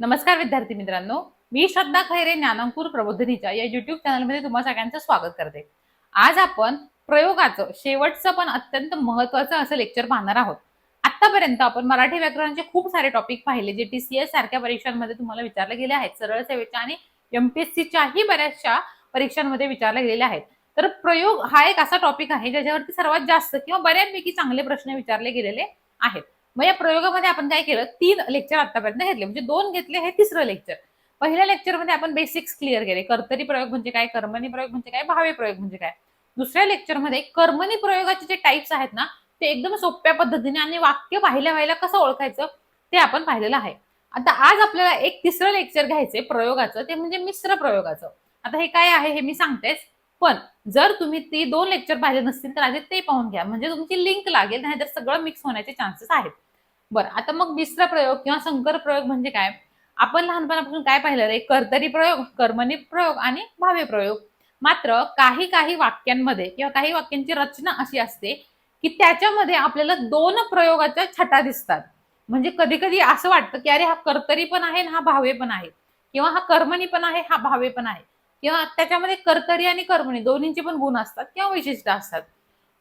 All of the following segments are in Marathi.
नमस्कार विद्यार्थी मित्रांनो. मी श्रद्धा खैरे ज्ञानांकुर प्रबोधिनीच्या या युट्यूब चॅनलमध्ये तुम्हा सगळ्यांचं स्वागत करते. आज आपण प्रयोगाचं शेवटचं पण अत्यंत महत्वाचं असं लेक्चर पाहणार आहोत. आतापर्यंत आपण मराठी व्याकरणाचे खूप सारे टॉपिक पाहिले जे टी सी एस सारख्या परीक्षांमध्ये तुम्हाला विचारले गेले आहेत. सरळ सेवेच्या आणि एमपीएससीच्याही बऱ्याचशा परीक्षांमध्ये विचारले गेलेले आहेत. तर प्रयोग हा एक असा टॉपिक आहे ज्याच्यावरती सर्वात जास्त किंवा बऱ्यापैकी चांगले प्रश्न विचारले गेलेले आहेत. मग या प्रयोगामध्ये आपण काय केलं? तीन लेक्चर आतापर्यंत घेतले. म्हणजे दोन घेतले हे तिसरं लेक्चर पहिल्या लेक्चरमध्ये आपण बेसिक्स क्लिअर केले. कर्तरी प्रयोग म्हणजे काय? कर्मणी प्रयोग म्हणजे काय? भावे प्रयोग म्हणजे काय? दुसऱ्या लेक्चरमध्ये कर्मणी प्रयोगाचे जे टाईप्स आहेत ना ते एकदम सोप्या पद्धतीने आणि वाक्य पाहिल्या व्हायला कसं ओळखायचं ते आपण पाहिलेलं आहे. आता आज आपल्याला एक तिसरं लेक्चर घ्यायचंय प्रयोगाचं. ते म्हणजे मिश्र प्रयोगाचं. आता हे काय आहे हे मी सांगतेच. पण जर तुम्ही ती दोन लेक्चर पाहिले नसतील तर आधी ते पाहून घ्या. म्हणजे तुमची लिंक लागेल नाहीतर सगळं मिक्स होण्याचे चान्सेस आहेत. बरं आता मग मिश्र प्रयोग किंवा संकर प्रयोग म्हणजे काय? आपण लहानपणापासून काय पाहिलं रे? कर्तरी प्रयोग कर्मणी प्रयोग आणि भावे प्रयोग. मात्र काही काही वाक्यांमध्ये किंवा काही वाक्यांची रचना अशी असते की त्याच्यामध्ये आपल्याला दोन प्रयोगाच्या छटा दिसतात. म्हणजे कधी कधी असं वाटतं की अरे हा कर्तरी पण आहे आणि हा भावे पण आहे. किंवा हा कर्मणी पण आहे हा भावे पण आहे. किंवा त्याच्यामध्ये कर्तरी आणि कर्मणी दोन्हींचे पण गुण असतात किंवा वैशिष्ट्य असतात.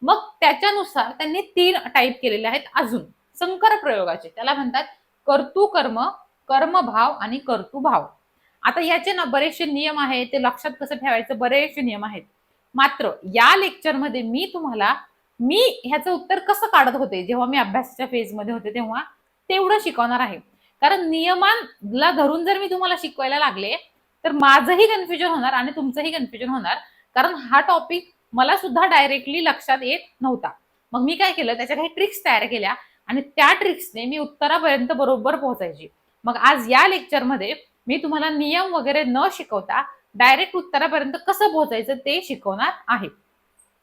मग त्याच्यानुसार त्यांनी तीन टाईप केलेले आहेत अजून. संकर प्रयोगाचे. त्याला म्हणतात कर्तू कर्म कर्मभाव आणि कर्तुभाव. आता याचे ना बरेचसे नियम आहेत ते लक्षात कसं ठेवायचं? बरेचसे नियम आहेत. मात्र या लेक्चरमध्ये मी तुम्हाला मी ह्याचं उत्तर कसं काढत होते जेव्हा मी अभ्यासाच्या फेजमध्ये होते तेव्हा तेवढं शिकवणार आहे. कारण नियमांना धरून जर मी तुम्हाला शिकवायला लागले तर माझंही कन्फ्युजन होणार आणि तुमचंही कन्फ्युजन होणार. कारण हा टॉपिक मला सुद्धा डायरेक्टली लक्षात येत नव्हता. मग मी काय केलं? त्याच्या काही ट्रिक्स तयार केल्या. आणि त्या ट्रिक्सने मी उत्तरापर्यंत बरोबर पोहोचायची. मग आज या लेक्चरमध्ये मी तुम्हाला नियम वगैरे न शिकवता डायरेक्ट उत्तरापर्यंत कसं पोहोचायचं ते शिकवणार आहे.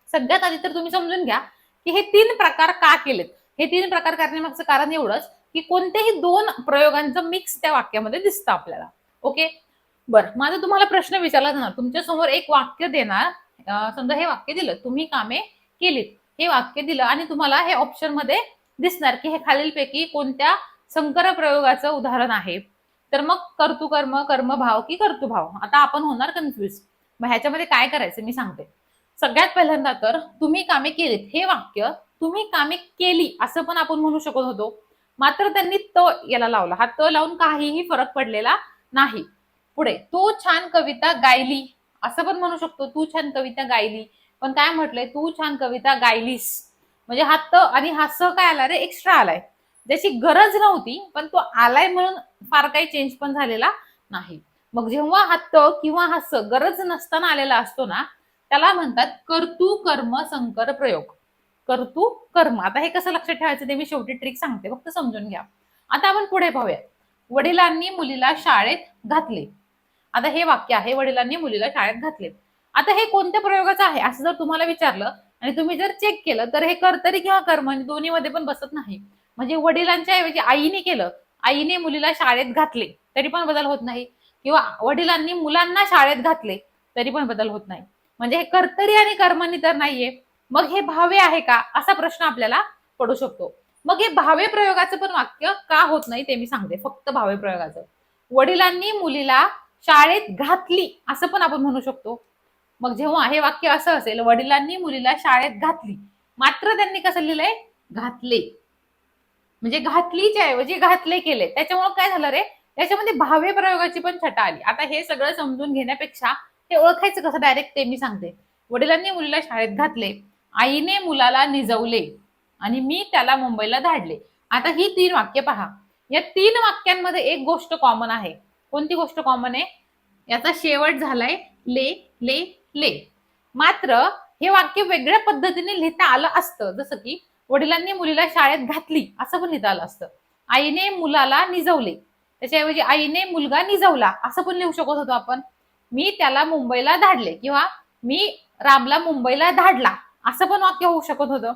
सगळ्यात आधी तर तुम्ही समजून घ्या की हे तीन प्रकार का केलेत? हे तीन प्रकार करण्यामागचं कारण एवढंच की कोणत्याही दोन प्रयोगांचं मिक्स त्या वाक्यामध्ये दिसतं आपल्याला. ओके बरं माझा तुम्हाला प्रश्न विचारला जाणार. तुमच्यासमोर एक वाक्य देणार. समजा हे वाक्य दिलं तुम्ही कामे केलीत. हे वाक्य दिलं आणि तुम्हाला हे ऑप्शनमध्ये दिसणार की हे खालीलपैकी कोणत्या संकर प्रयोगाचं उदाहरण आहे. तर मग कर्तुकर्म कर्मभाव की कर्तुभाव. आता आपण होणार कन्फ्युज मग ह्याच्यामध्ये काय करायचं मी सांगते. सगळ्यात पहिल्यांदा तर तुम्ही कामे केलीत. हे वाक्य तुम्ही कामे केली असं पण आपण म्हणू शकत होतो. मात्र त्यांनी त याला लावला. हा त लावून काहीही फरक पडलेला नाही. पुढे तू छान कविता गायली. असं पण म्हणू शकतो. तू छान कविता गायली. पण काय म्हटलंय? तू छान कविता गायलीस. म्हणजे हा त आणि हा स काय आला रे? एक्स्ट्रा आलाय. ज्याची गरज नव्हती पण तो आलाय म्हणून फार काही चेंज पण झालेला नाही. मग जेव्हा हा त किंवा हा स गरज नसताना आलेला असतो ना त्याला म्हणतात कर्तू कर्म संकर प्रयोग. कर्तू कर्म. आता हे कसं लक्षात ठेवायचं? ते मी शेवटी ट्रिक सांगते. फक्त समजून घ्या. आता आपण पुढे पाहूया वडिलांनी मुलीला शाळेत घातले. आता हे वाक्य आहे वडिलांनी मुलीला शाळेत घातले. आता हे कोणत्या प्रयोगाचं आहे? असं जर तुम्हाला विचारलं आणि तुम्ही जर चेक केलं तर हे कर्तरी किंवा कर्म म्हणजे दोन्ही मध्ये पण बसत नाही. म्हणजे वडिलांच्या ऐवजी आईने केलं आईने मुलीला शाळेत घातले तरी पण बदल होत नाही. किंवा वडिलांनी मुलांना शाळेत घातले तरी पण बदल होत नाही. म्हणजे हे कर्तरी आणि कर्मणी तर नाहीये. मग हे भावे आहे का असा प्रश्न आपल्याला पडू शकतो. मग हे भावे प्रयोगाचं पण वाक्य का होत नाही ते मी सांगते. फक्त भावे प्रयोगाचं. वडिलांनी मुलीला शाळेत घातली असं पण आपण म्हणू शकतो. मग जेव्हा हे वाक्य असं असेल वडिलांनी मुलीला शाळेत घातली मात्र त्यांनी कसं लिहिलंय? घातले. म्हणजे घातलीच्या ऐवजी घातले केले. त्याच्यामुळे काय झालं रे? त्याच्यामध्ये भावे प्रयोगाची पण छटा आली. आता हे सगळं समजून घेण्यापेक्षा हे ओळखायचं कसं? डायरेक्ट ते मी सांगते. वडिलांनी मुलीला शाळेत घातले आईने मुलाला निजवले आणि मी त्याला मुंबईला धाडले. आता ही तीन वाक्य पहा. या तीन वाक्यांमध्ये एक गोष्ट कॉमन आहे. कोणती गोष्ट कॉमन आहे? याचा शेवट झालाय ले ले ले. मात्र हे वाक्य वेगळ्या पद्धतीने लिहिता आलं असतं. जसं की वडिलांनी मुलीला शाळेत घातली असं पण लिहिता आलं असतं. आईने मुलाला निजवले. त्याच्याऐवजी आईने मुलगा निजवला असं पण लिहू शकत होतो आपण. मी त्याला मुंबईला धाडले किंवा मी रामला मुंबईला धाडला असं पण वाक्य होऊ शकत होतं.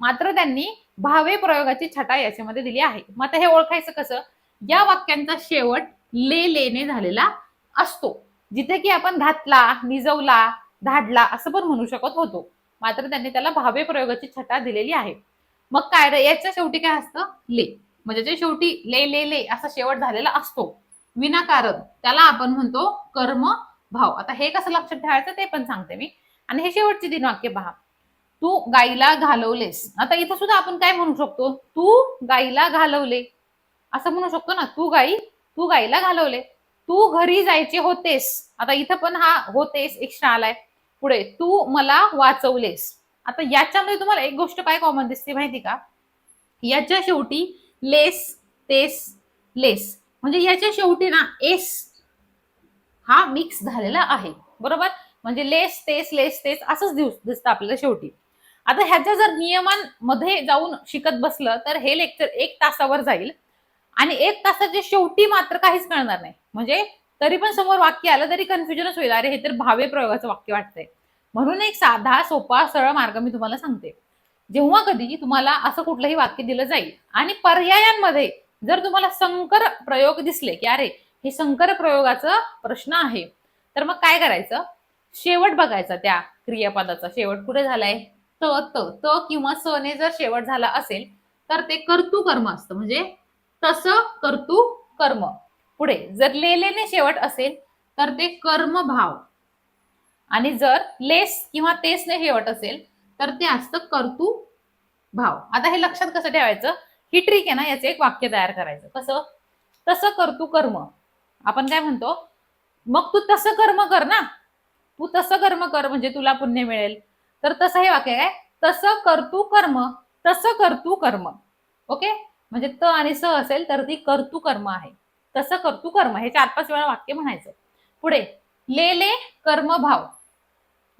मात्र त्यांनी भावे प्रयोगाची छटा याच्यामध्ये दिली आहे. मग आता हे ओळखायचं कसं? या वाक्यांचा शेवट ले लेने झालेला असतो. जिथे की आपण घातला निजवला धाडला असं पण म्हणू शकत होतो. मात्र त्यांनी त्याला भावे प्रयोगाची छटा दिलेली आहे. मग काय? रे याच्या शेवटी काय असतं? ले. म्हणजे जे शेवटी ले ले ले असा शेवट झालेला असतो. विनाकारण. त्याला आपण म्हणतो कर्म भाव. आता हे कसं लक्षात ठेवायचं ते पण सांगते मी. आणि हे शेवटचे तीन वाक्य पहा. तू गाईला घालवलेस. आता इथं सुद्धा आपण काय म्हणू शकतो? तू गाईला घालवले. असं म्हणू शकतो ना? तू गाई तू गाईला घालवले. तू घरी जायचे होतेस. आता इथं पण हा होतेस एक्स्ट्रा आलाय पुढे तू मला वाचवलेस. आता याच्यामध्ये तुम्हाला एक गोष्ट काय कॉमन दिसते माहिती का? याच्या शेवटी लेस तेस लेस. म्हणजे याच्या शेवटी ना एस हा मिक्स झालेला आहे. बरोबर? म्हणजे लेस तेस लेस तेस असंच दिसतं आपल्याला शेवटी. आता ह्याच्या जर नियमांमध्ये जाऊन शिकत बसलं तर हे लेक्चर एक तासावर जाईल. आणि एक तासाच्या शेवटी मात्र काहीच कळणार नाही. म्हणजे तरी पण समोर वाक्य आलं तरी कन्फ्युजनच होईल. अरे हे तर भावे प्रयोगाचं वाक्य वाटतंय. म्हणून एक साधा सोपा सरळ मार्ग मी तुम्हाला सांगते. जेव्हा कधी तुम्हाला असं कुठलंही वाक्य दिलं जाईल आणि पर्यायांमध्ये जर तुम्हाला संकर प्रयोग दिसले की अरे हे संकर प्रयोगाचा प्रश्न आहे तर मग काय करायचं? शेवट बघायचा त्या क्रियापदाचा. शेवट कुठे झालाय? त त किंवा स ने जर शेवट झाला असेल तर ते कर्तुकर्म असतं. म्हणजे तसं कर्तु कर्म. पुढे जर लेलेने शेवट असेल तर ते कर्म भाव आणि जर लेस किंवा तेसने शेवट असेल तर ते असतं कर्तु भाव. आता हे लक्षात कसं ठेवायचं? ही ट्रिक आहे ना याचं एक वाक्य तयार करायचं. कसं? तसं कर्तु कर्म. आपण काय म्हणतो? मग तू तसं कर्म कर ना. तू तसं कर्म कर म्हणजे तुला पुण्य मिळेल. तर तसं हे वाक्य काय? तसं कर्तु कर्म. तसं कर्तु कर्म. ओके? म्हणजे त आणि स असेल तर ती कर्तू कर्म आहे. तसं कर्तुकर्म हे चार पाच वेळा वाक्य म्हणायचं. पुढे लेले कर्म भाव.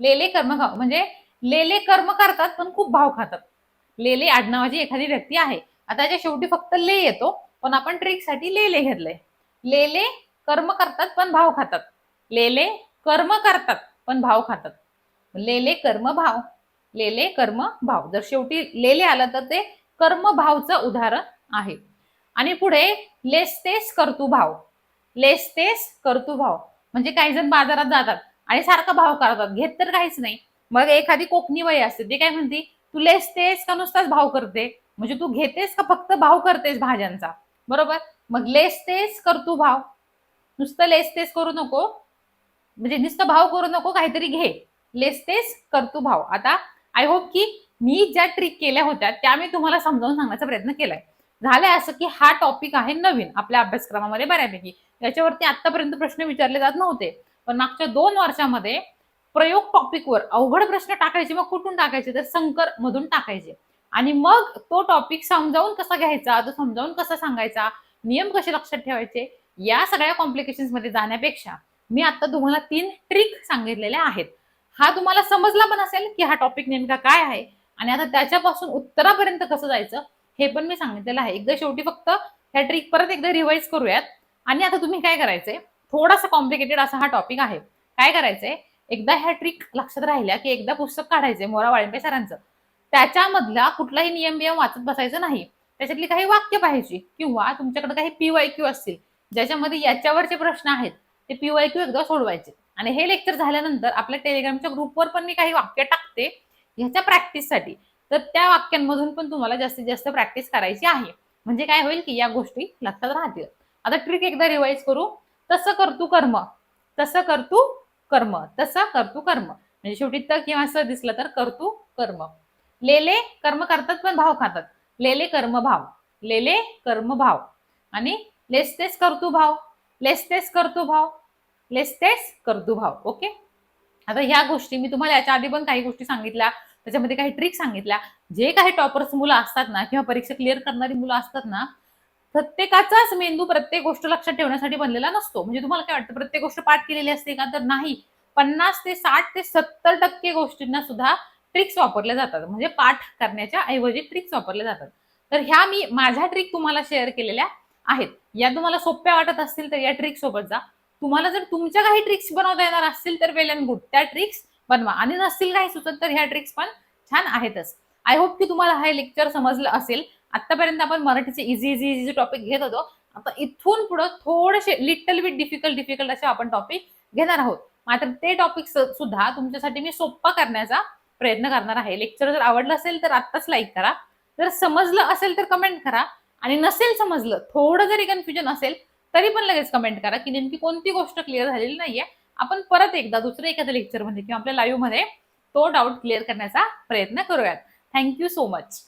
लेले कर्म भाव. म्हणजे लेले कर्म करतात पण खूप भाव खातात. लेले आडनावाची एखादी व्यक्ती आहे. आता त्याच्या शेवटी फक्त ले येतो पण आपण ट्रिकसाठी लेले घेतलंय. लेले कर्म करतात पण भाव खातात. लेले कर्म करतात पण भाव खातात. लेले कर्म भाव. लेले कर्म भाव. जर शेवटी लेले आलं तर ते कर्म भावचं उदाहरण आहे. आणि पुढे लेस्तेस कर्तू भाव. लेस्तेस कर्तू भाव. म्हणजे काही जण बाजारात जातात आणि सारखा भाव करतात. घेत तर काहीच नाही. मग एखादी कोकणी वय असते ते काय म्हणते? तू लेसतेस का नुसताच भाव करते? म्हणजे तू घेतेस का फक्त भाव करतेस भाज्यांचा? बरोबर? मग लेसतेस करतू भाव. नुसतं लेसतेस करू नको. म्हणजे नुसतं भाव करू नको काहीतरी घे. लेसतेस करतू भाव. आता आय होप की मी ज्या ट्रिक केल्या होत्या त्या मी तुम्हाला समजावून सांगण्याचा प्रयत्न केलाय. झालंय असं की हा टॉपिक आहे नवीन आपल्या अभ्यासक्रमामध्ये बऱ्यापैकी. याच्यावरती आतापर्यंत प्रश्न विचारले जात नव्हते. पण मागच्या दोन वर्षामध्ये प्रयोग टॉपिकवर अवघड प्रश्न टाकायचे मग कुठून टाकायचे? तर संकर मधून टाकायचे. आणि मग तो टॉपिक समजावून कसा घ्यायचा तो समजावून कसा सांगायचा नियम कसे लक्षात ठेवायचे या सगळ्या कॉम्प्लिकेशनमध्ये जाण्यापेक्षा मी आता तुम्हाला तीन ट्रिक सांगितलेल्या आहेत. हा तुम्हाला समजला पण असेल की हा टॉपिक नेमका काय आहे आणि आता त्याच्यापासून उत्तरापर्यंत कसं जायचं हे पण मी सांगितलेलं आहे. एकदा शेवटी फक्त ह्या ट्रिक परत एकदा रिवाईज करूयात. आणि आता तुम्ही काय करायचंय? थोडासा कॉम्प्लिकेटेड असा हा टॉपिक आहे. काय करायचंय? एकदा ह्या ट्रिक लक्षात राहिल्या की एकदा पुस्तक काढायचंय मोरा वाळंबे सरांचं. त्याच्यामधला कुठलाही नियम बियम वाचत बसायचं नाही. त्याच्यातली काही वाक्य पाहायची किंवा तुमच्याकडे काही पीवाय क्यू असतील ज्याच्यामध्ये याच्यावरचे प्रश्न आहेत ते पीवाय क्यू एकदा सोडवायचे. आणि हे लेक्चर झाल्यानंतर आपल्या टेलिग्रामच्या ग्रुपवर पण मी काही वाक्य टाकते. ह्याच्या प्रॅक्टिससाठी तर त्या वाक्यांमधून पण तुम्हाला जास्तीत जास्त प्रॅक्टिस करायची आहे. म्हणजे काय होईल की या गोष्टी लक्षात राहतील. आता ट्रिक एकदा रिवाईज करू. तसं करतू कर्म. तसं करतू कर्म. तसं करतू कर्म. म्हणजे शेवटी तर किंवा असं दिसलं तर करतू कर्म. लेले कर्म करतात पण भाव खातात. लेले कर्म भाव. लेले कर्म भाव. आणि लेस्तेस करतू भाव. लेस्तेस करतू भाव. लेस्तेस करतू भाव. ओके? आता ह्या गोष्टी मी तुम्हाला याच्या आधी पण काही गोष्टी सांगितल्या. त्याच्यामध्ये काही ट्रिक सांगितल्या. जे काही टॉपर्स मुलं असतात ना किंवा परीक्षा क्लिअर करणारी मुलं असतात ना प्रत्येकाचाच मेंदू प्रत्येक गोष्ट लक्षात ठेवण्यासाठी बनलेला नसतो. म्हणजे तुम्हाला काय वाटतं प्रत्येक गोष्ट पाठ केलेली असते का? तर नाही. पन्नास ते साठ ते सत्तर टक्के गोष्टींना सुद्धा ट्रिक्स वापरल्या जातात. म्हणजे पाठ करण्याच्या ऐवजी ट्रिक्स वापरल्या जातात. तर ह्या मी माझ्या ट्रिक तुम्हाला शेअर केलेल्या आहेत. या तुम्हाला सोप्या वाटत असतील तर या ट्रिक सोबत जा. तुम्हाला जर तुमच्या काही ट्रिक्स बनवता येणार असतील तर वेल अँड गुड त्या ट्रिक्स बनवा. आणि नसतील काही सुचत तर ह्या ट्रिक्स पण छान आहेतच. आय होप की तुम्हाला हे लेक्चर समजलं असेल. आतापर्यंत आपण मराठीचे इझी इझी इझी टॉपिक घेत होतो आता इथून पुढे थोडेसे लिटल बिट डिफिकल्ट डिफिकल्ट असे आपण टॉपिक घेणार आहोत. मात्र ते टॉपिक सुद्धा तुमच्यासाठी मी सोप्पा करण्याचा प्रयत्न करणार आहे. लेक्चर जर आवडलं असेल तर आत्ताच लाईक करा. जर समजलं असेल तर कमेंट करा. आणि नसेल समजलं थोडं जरी कन्फ्युजन असेल तरी पण लगेच कमेंट करा की नेमकी कोणती गोष्ट क्लिअर झालेली नाहीये. आपण परत एकदा दुसरं एखाद्या लेक्चरमध्ये किंवा आपल्या लाईव्हमध्ये तो डाऊट क्लिअर करण्याचा प्रयत्न करूयात. Thank you so much